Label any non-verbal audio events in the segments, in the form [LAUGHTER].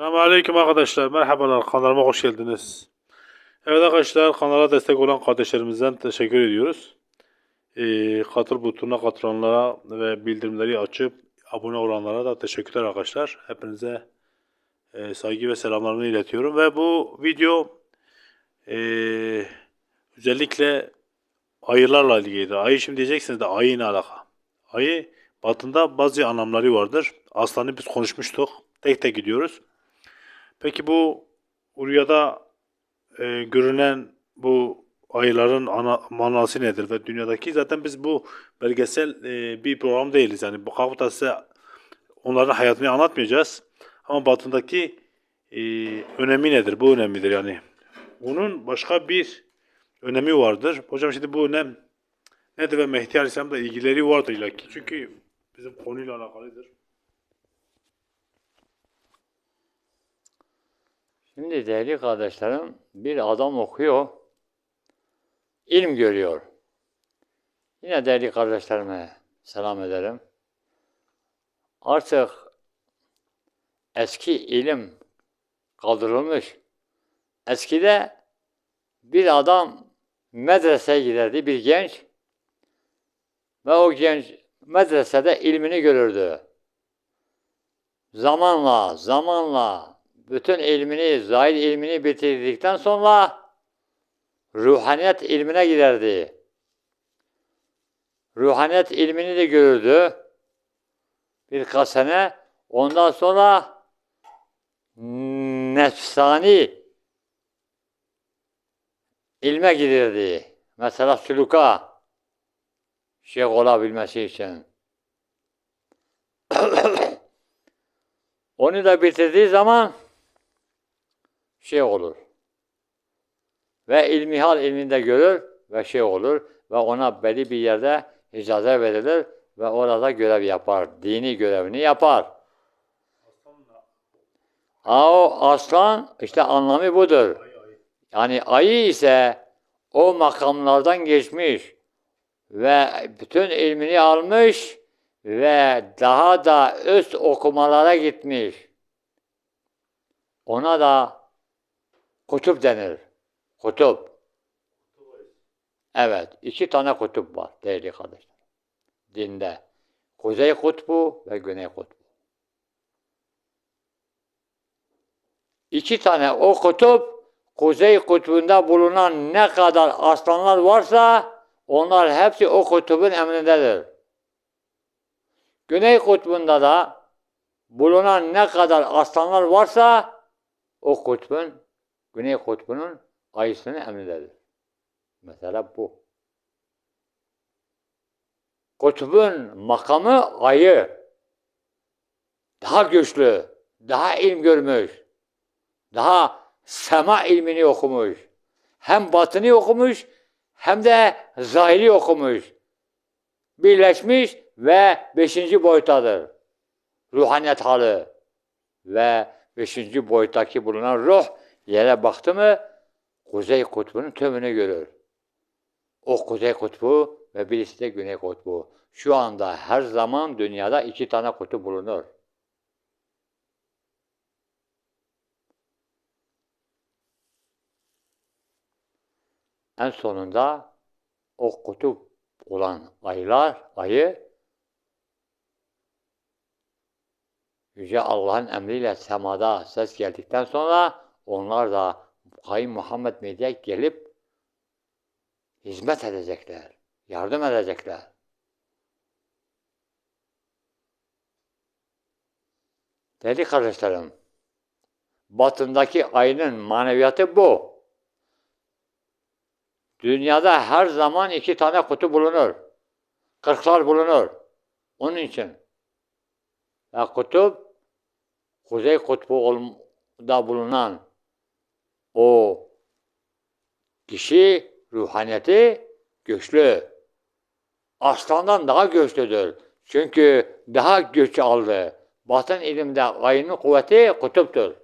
Selamünaleyküm arkadaşlar. Merhabalar. Kanalıma hoş geldiniz. Evet arkadaşlar kanala destek olan kardeşlerimizden teşekkür ediyoruz. Ee, katıl butonuna katılanlara ve bildirimleri açıp abone olanlara da teşekkürler arkadaşlar. Hepinize e, saygı ve selamlarımı iletiyorum. Ve bu video e, özellikle ayılarla ilgilidir. Ayı şimdi diyeceksiniz de ayı ne alaka? Ayı batında bazı anlamları vardır. Aslanı biz konuşmuştuk. Tek tek gidiyoruz. Peki bu rüyada e, görünen bu ayıların ana, manası nedir ve dünyadaki zaten biz bu belgesel e, bir program değiliz. Yani bu kalkıp size onların hayatını anlatmayacağız. Ama batındaki e, önemi nedir? Bu önemlidir yani. Bunun başka bir önemi vardır. Hocam şimdi bu önem nedir ve Mehdi Aleyhisselam'da ilgileri vardır illaki. Çünkü bizim konuyla alakalıdır. Şimdi değerli kardeşlerim, bir adam okuyor, ilim görüyor. Yine değerli kardeşlerime selam ederim. Artık eski ilim kaldırılmış. Eskide bir adam medreseye giderdi, bir genç. Ve o genç medresede ilmini görürdü. Zamanla, zamanla bütün ilmini, zahir ilmini bitirdikten sonra ruhaniyet ilmine giderdi. Ruhaniyet ilmini de görürdü. Birkaç sene. Ondan sonra nefsani ilme giderdi. Mesela suluka şeyh olabilmesi için. [COUGHS] Onu da bitirdiği zaman şey olur. Ve ilmihal ilminde görür ve şey olur ve ona belli bir yerde icazet verilir ve orada görev yapar. Dini görevini yapar. O aslan işte anlamı budur. Yani ayı ise o makamlardan geçmiş ve bütün ilmini almış ve daha da üst okumalara gitmiş. Ona da kutup denir. Kutup. Evet, iki tane kutup var değerli kardeşler. Dinde. Kuzey kutbu ve güney kutbu. İki tane o kutup, kuzey kutbunda bulunan ne kadar aslanlar varsa onlar hepsi o kutubun emrindedir. Güney kutbunda da bulunan ne kadar aslanlar varsa o kutbun, güney kutbunun ayısının emrindedir. Mesela bu. Kutbun makamı ayı. Daha güçlü, daha ilim görmüş, daha sema ilmini okumuş. Hem batını okumuş, hem de zahiri okumuş. Birleşmiş ve beşinci boyutadır. Ruhaniyet halı ve beşinci boyuttaki bulunan ruh yere baktı mı Kuzey Kutbu'nun tümünü görür. O Kuzey Kutbu ve birisi de Güney Kutbu. Şu anda her zaman dünyada iki tane kutup bulunur. En sonunda o kutup olan aylar, ayı Yüce Allah'ın emriyle semada ses geldikten sonra onlar da Kayın Muhammed Mehdi'ye gelip hizmet edecekler, yardım edecekler. Değerli kardeşlerim, batındaki ayının maneviyatı bu. Dünyada her zaman iki tane kutu bulunur. Kırklar bulunur. Onun için. Ve kutup, Kuzey Kutbu'da bulunan o kişi ruhaniyeti güçlü. Aslandan daha güçlüdür. Çünkü daha güç aldı. Batın ilimde ayının kuvveti kutuptur.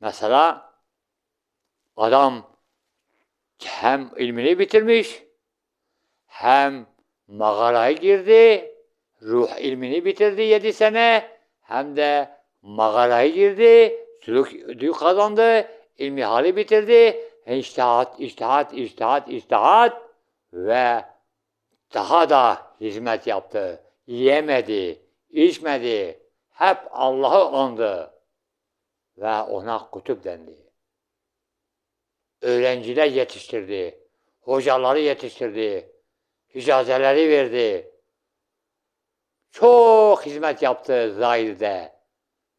Mesela adam hem ilmini bitirmiş hem mağaraya girdi, ruh ilmini bitirdi yedi sene, hem de mağaraya girdi, sülük kazandı, ilmi hali bitirdi. İçtihat, içtihat, içtihat, içtihat ve daha da hizmet yaptı. Yemedi, içmedi. Hep Allah'ı andı. Ve ona kutup dendi. Öğrenciler yetiştirdi. Hocaları yetiştirdi. İcazeleri verdi. Çok hizmet yaptı zahirde.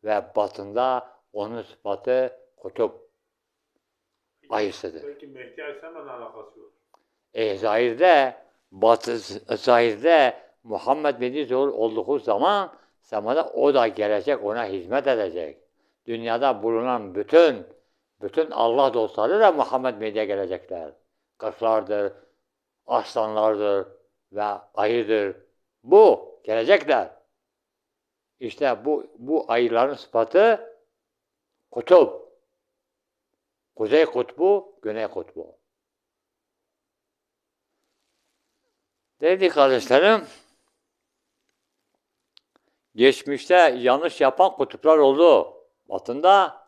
Ve batında onun sıfatı kutup ayısıdır. Peki Mehdi Aleyhisselam'la alakası var? E, zahirde, batı, zahirde Muhammed zuhur olduğu zaman zamanda o da gelecek, ona hizmet edecek. Dünyada bulunan bütün bütün Allah dostları da Muhammed Mehdi'ye gelecekler. Kırklardır, aslanlardır ve ayıdır. Bu gelecekler. İşte bu bu ayıların sıfatı kutup. Kuzey kutbu, güney kutbu. Değerli kardeşlerim, geçmişte yanlış yapan kutuplar oldu. Batında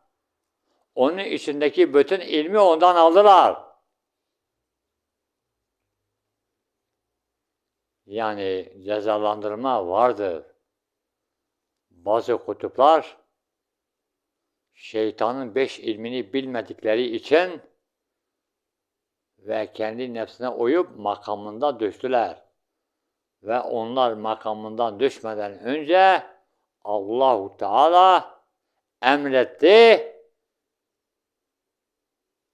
onun içindeki bütün ilmi ondan aldılar. Yani cezalandırma vardır. Bazı kutuplar şeytanın beş ilmini bilmedikleri için ve kendi nefsine uyup makamında düştüler. Ve onlar makamından düşmeden önce Allahu Teala emretti.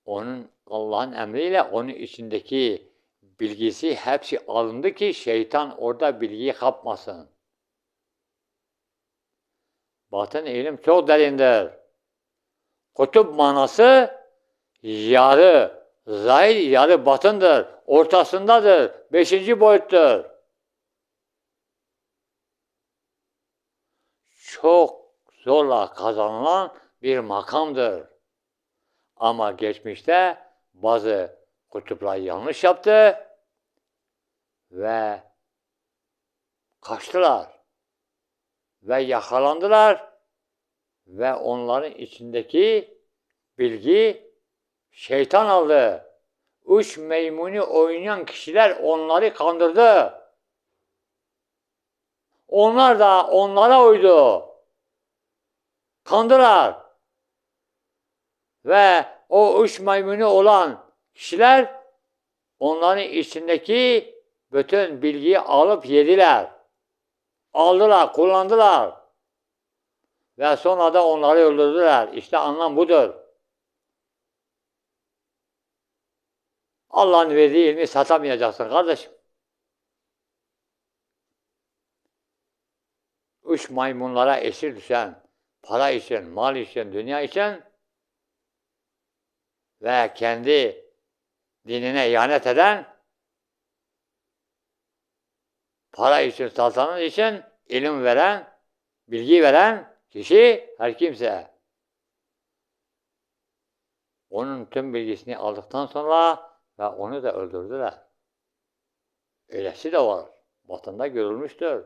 Onun Allah'ın emriyle onun içindeki bilgisi hepsi alındı ki şeytan orada bilgiyi kapmasın. Batın ilim çok derindir. Kutup manası yarı, zahir yarı batındır. Ortasındadır. Beşinci boyuttur. Çok zorla kazanılan bir makamdır. Ama geçmişte bazı kutuplar yanlış yaptı ve kaçtılar ve yakalandılar ve onların içindeki bilgi şeytan aldı. Üç meymuni oynayan kişiler onları kandırdı. Onlar da onlara uydu. Kandılar. Ve o üç maymunu olan kişiler onların içindeki bütün bilgiyi alıp yediler. Aldılar, kullandılar. Ve sonra da onları öldürdüler. İşte anlam budur. Allah'ın verdiği ilmi satamayacaksın kardeşim. Üç maymunlara esir düşen, para için, mal için, dünya için ve kendi dinine ihanet eden, para için, saltanat için ilim veren, bilgi veren kişi her kimse. Onun tüm bilgisini aldıktan sonra ve onu da öldürdüler. Öylesi de var. Batında görülmüştür.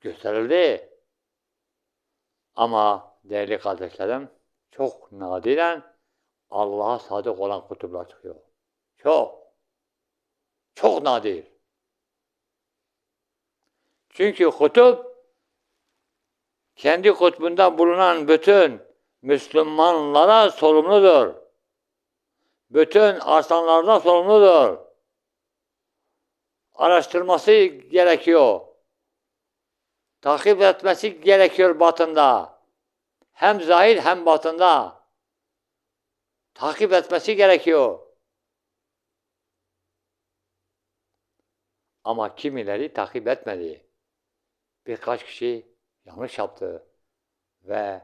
Gösterildi. Ama değerli kardeşlerim çok nadiren Allah'a sadık olan kutuplar çıkıyor. Çok. Çok nadir. Çünkü kutup kendi kutbunda bulunan bütün Müslümanlara sorumludur. Bütün arsanlardan sorumludur. Araştırması gerekiyor. Takip etmesi gerekiyor batında. Hem zahir hem batında. Takip etmesi gerekiyor. Ama kimileri takip etmedi. Birkaç kişi yanlış yaptı ve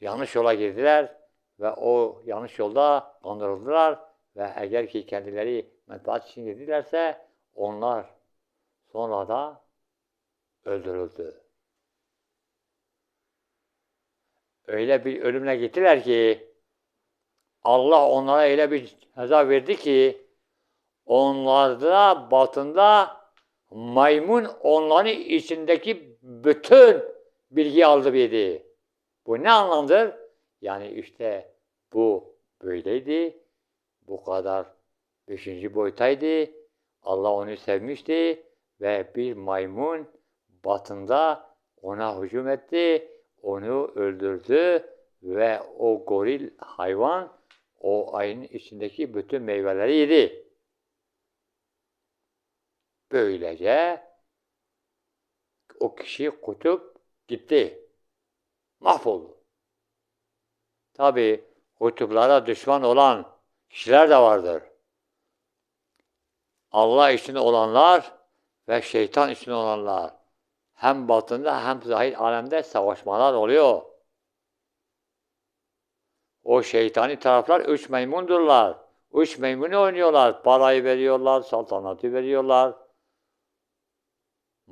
yanlış yola girdiler ve o yanlış yolda kandırıldılar ve eğer ki kendileri menfaat için girdilerse onlar sonra da öldürüldü. Öyle bir ölümle gittiler ki Allah onlara öyle bir ceza verdi ki onlarda batında maymun onların içindeki bütün bilgi aldı bildi. Bu ne anlamdır? Yani işte bu böyleydi. Bu kadar beşinci boyutaydı. Allah onu sevmişti ve bir maymun batında ona hücum etti. Onu öldürdü ve o goril hayvan o ayın içindeki bütün meyveleri yedi. Böylece o kişi kutup gitti. Mahvoldu. Tabi kutuplara düşman olan kişiler de vardır. Allah için olanlar ve şeytan için olanlar. Hem batında hem zahir alemde savaşmalar oluyor. O şeytani taraflar üç meymundurlar. Üç meymunu oynuyorlar. Parayı veriyorlar, saltanatı veriyorlar.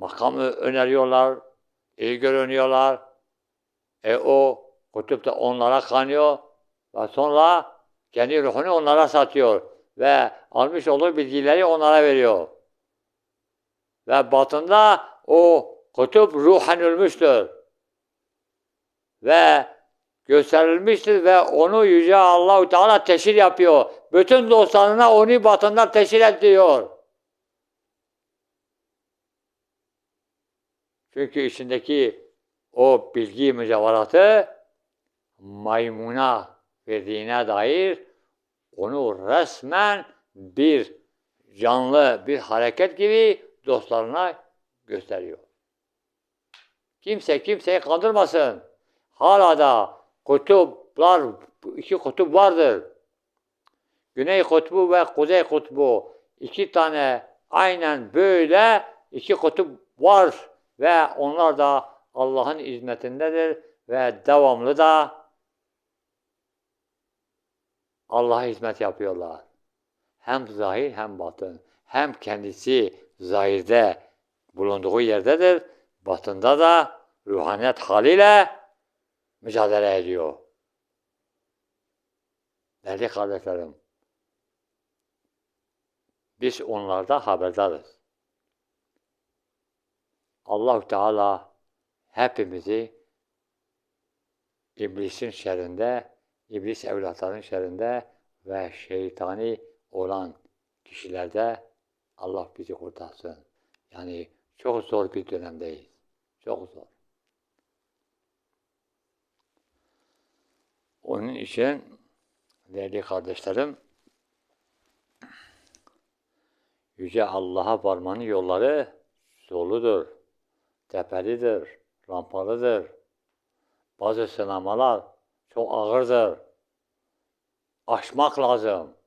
Makamı öneriyorlar. iyi görünüyorlar. E o kutup da onlara kanıyor. Ve sonra kendi ruhunu onlara satıyor. Ve almış olduğu bilgileri onlara veriyor. Ve batında o kutup ruhen ölmüştür. Ve gösterilmiştir ve onu Yüce Allahu Teala teşhir yapıyor. Bütün dostlarına onu batında teşhir et Çünkü içindeki o bilgi mücevheratı maymuna verdiğine dair onu resmen bir canlı bir hareket gibi dostlarına gösteriyor. Kimse kimseyi kandırmasın. Hala da kutuplar, iki kutup vardır. Güney kutbu ve kuzey kutbu. iki tane aynen böyle iki kutup var ve onlar da Allah'ın hizmetindedir ve devamlı da Allah'a hizmet yapıyorlar. Hem zahir hem batın. Hem kendisi zahirde bulunduğu yerdedir. Batında da ruhaniyet haliyle mücadele ediyor. Değerli kardeşlerim, biz onlarda haberdarız. Allah Teala hepimizi iblisin şerrinde, iblis evlatlarının şerrinde ve şeytani olan kişilerde Allah bizi kurtarsın. Yani çok zor bir dönemdeyiz. Çok zor. Onun için değerli kardeşlerim Yüce Allah'a varmanın yolları soludur, tepelidir, rampalıdır. Bazı sınamalar çok ağırdır. Aşmak lazım.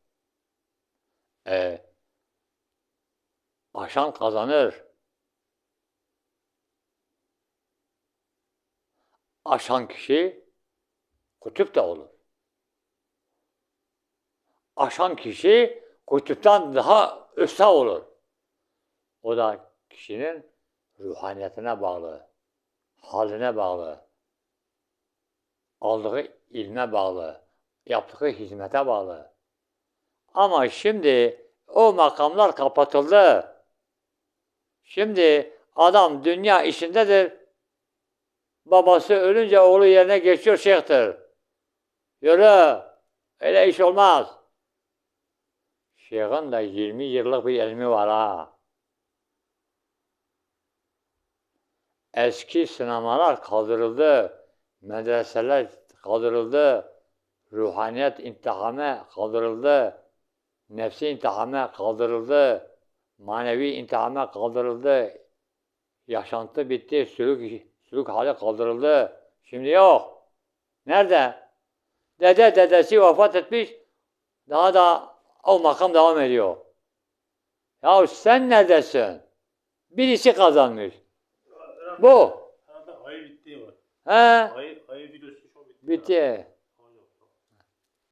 E, aşan kazanır. Aşan kişi kutup da olur. Aşan kişi kutuptan daha üstü olur. O da kişinin ruhaniyetine bağlı, haline bağlı, aldığı ilme bağlı, yaptığı hizmete bağlı. Ama şimdi o makamlar kapatıldı. Şimdi adam dünya işindedir. Babası ölünce oğlu yerine geçiyor şeyhtir. Yürü. Öyle iş olmaz. Şeyh'in de 20 yıllık bir ilmi var ha. Eski sinemalar kaldırıldı. Medreseler kaldırıldı. Ruhaniyet intihame kaldırıldı. Nefsi intihame kaldırıldı. Manevi intihame kaldırıldı. Yaşantı bitti. Sülük, sülük hali kaldırıldı. Şimdi yok. Nerede? Dede dedesi vefat etmiş. Daha da o makam devam ediyor. Ya sen neredesin? Birisi kazanmış. Bu. Ayı bitti var. He? Ayı, ayı videosu çok bitti. Bitti.